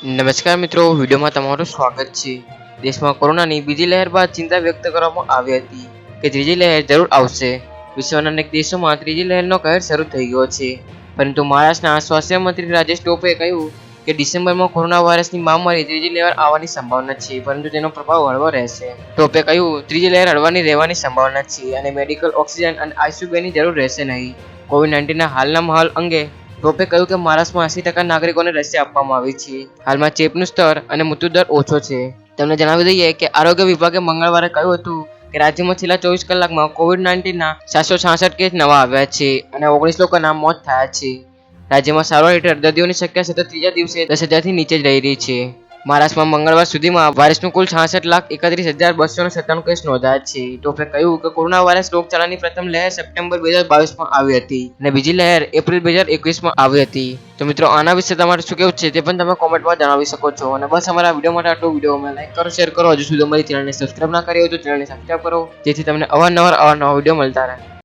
નમસ્કાર મિત્રો, વિડીયોમાં તમારું સ્વાગત છે. દેશમાં કોરોનાની બીજી લહેર બાદ ચિંતા વ્યક્ત કરવામાં આવી હતી કે ત્રીજી લહેર જરૂર આવશે. વિશ્વના અનેક દેશોમાં ત્રીજી લહેરનો કહેર શરૂ થઈ ગયો છે. પરંતુ મહારાષ્ટ્રના સ્વાસ્થ્ય મંત્રી રાજેશ ટોપે કહ્યું કે ડિસેમ્બરમાં કોરોના વાયરસની મહામારી ત્રીજી લહેર આવવાની સંભાવના છે, પરંતુ તેનો પ્રભાવ હળવો રહેશે. ટોપે કહ્યું, ત્રીજી લહેર હળવાની રહેવાની સંભાવના છે અને મેડિકલ ઓક્સિજન અને આઈસીયુ બેની જરૂર રહેશે નહીં. કોવિડ નાઇન્ટીનના હાલના માહોલ અંગે ટોપે કહ્યું કે મહારાષ્ટ્રમાં એસી ટકા નાગરિકોને રસી આપવામાં આવી છે. હાલમાં ચેપનું સ્તર અને મૃત્યુદર ઓછો છે. તમને જણાવી દઈએ કે આરોગ્ય વિભાગે મંગળવારે કહ્યું હતું કે રાજ્યમાં છેલ્લા ચોવીસ કલાકમાં કોવિડ નાઇન્ટીનના સાતસો છાસઠ કેસ નવા આવ્યા છે અને ઓગણીસ લોકોના મોત થયા છે. રાજ્યમાં સારવાર હેઠળ દર્દીઓની સંખ્યા સતત ત્રીજા દિવસે દસ હજારથી નીચે જ રહી રહી છે. મહારાષ્ટ્રમાં મંગળવાર સુધીમાં વાયરસનું કુલ છાસઠ લાખ એકત્રીસ હજાર બસો સત્તાણું કેસ નોંધાયા છે. ટોપે કહ્યું કે કોરોના વાયરસ રોગચાળાની પ્રથમ લહેર સપ્ટેમ્બર બે હજાર બાવીસમાં આવી હતી અને બીજી લહેર એપ્રિલ બે હજાર એકવીસમાં આવી હતી. તો મિત્રો, આના વિશે તમારે શું કેવું છે તે પણ તમે કોમેન્ટમાં જણાવી શકો છો. અને બસ અમારા વીડિયો માટે આટલો વીડિયો અમે લાઈક કરો, શેર કરો. હજુ સુધી અમારી ચેનલને સબસ્ક્રાઇબ ના કરી હોય તો ચેનલને સબસ્ક્રાઇબ કરો. જેથી તમને અવારનવાર અવારનવા વીડિયો મળતા રહે.